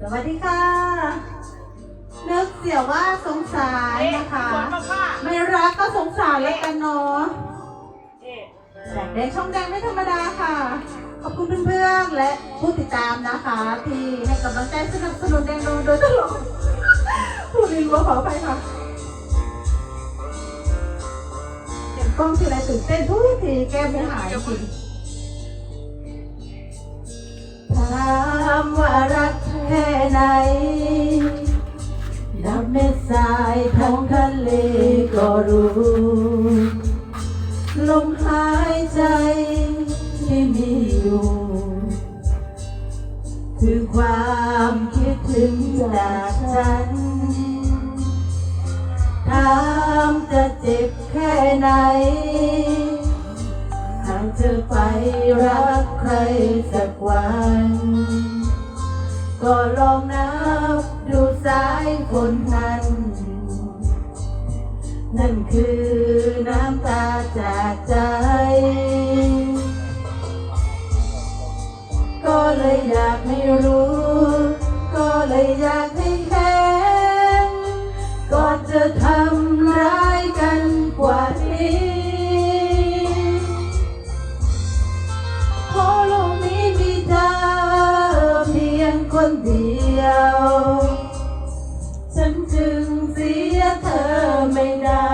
สวัสดีค่ะ นึกเสียว่าสงสารนะคะ ไม่รักก็สงสารแล้วกันเนาะแสงแดงช่องแดงไม่ธรรมดาค่ะ ขอบคุณเพื่อนๆและผู้ติดตามนะคะ ที่ให้กำลังใจสนับสนุนแดงโดนโดยตลอดผู้ลินว่าขอไปค่ะเห็นกล้องทีไรตื่นเต้นทุกทีแก้มไม่หายจริงถามว่า รักแค่ไหนน้ำเม็ดทรายท้องทะเลก็รู้ ลมหายใจที่มีอยู่ คือความคิดถึงจากฉันถามจะเจ็บแค่ไหนหากเธอไปรักใครสักวัน ก็ลองนับดูสายคนนั้น นั่นคือน้ำตาจากใจ ก็เลยอยากให้รู้ ก็เลยอยากให้เห็นก่อนจะทำร้ายกันกว่านี้ คนเดียว ฉันจึงเสียเธอไม่ได้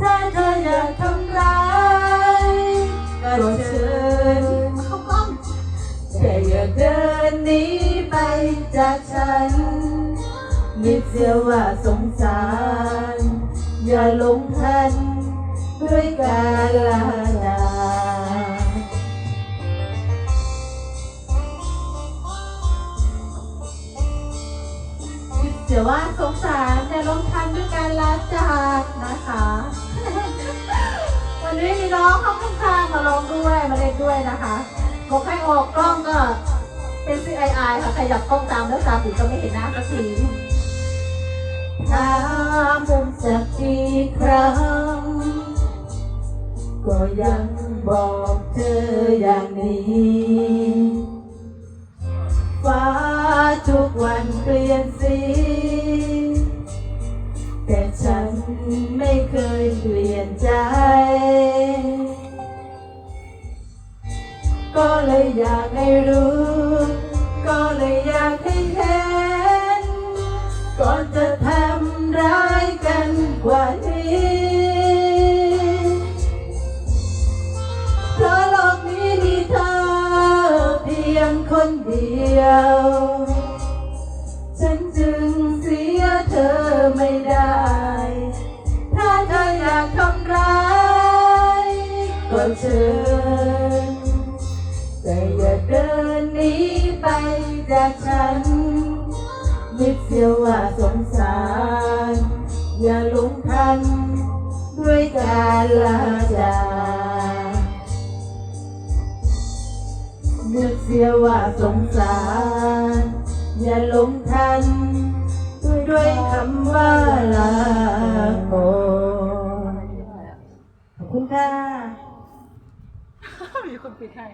ถ้าเธออยากทำร้ายก็เชิญแต่อย่าเดินหนีไปจากฉันนิดเสียว่าสงสาร อย่าลงทันด้วยการลา ดี๋ยวว่าสงสารแต่ลงทันด้วยการลาจากนะคะ วันนี้มีน้องเข้าข้างๆมาลองด้วยมาเล่นด้วยนะคะบอกให้ออกกล้องก็เป็น CII ค่ะขยับกล้องตามแล้วตาปุ๋ยก็ไม่เห็นหน้าสักทีถามจนสักกี่ครั้ง ก็ยังบอกเธออย่างนี้ฟ้าทุกวันเปลี่ยนสี อยากให้รู้ ก็เลยอยากให้เห็น ก่อนจะทำร้ายกันกว่านี้เพราะโลกนี้มีเธอเพียงคนเดียว ฉันจึงเสียเธอไม่ได้ ถ้าเธออยากทำร้าย ก็เชิญ จากฉัน นิดเสียว่าสงสาร อย่าหลงทัน ด้วยการลาจากนึกเสียว่าสงสาร อย่าหลงทัน ด้วยคำว่าลาก่อนขอบคุณค่ะ มีคนปิดให้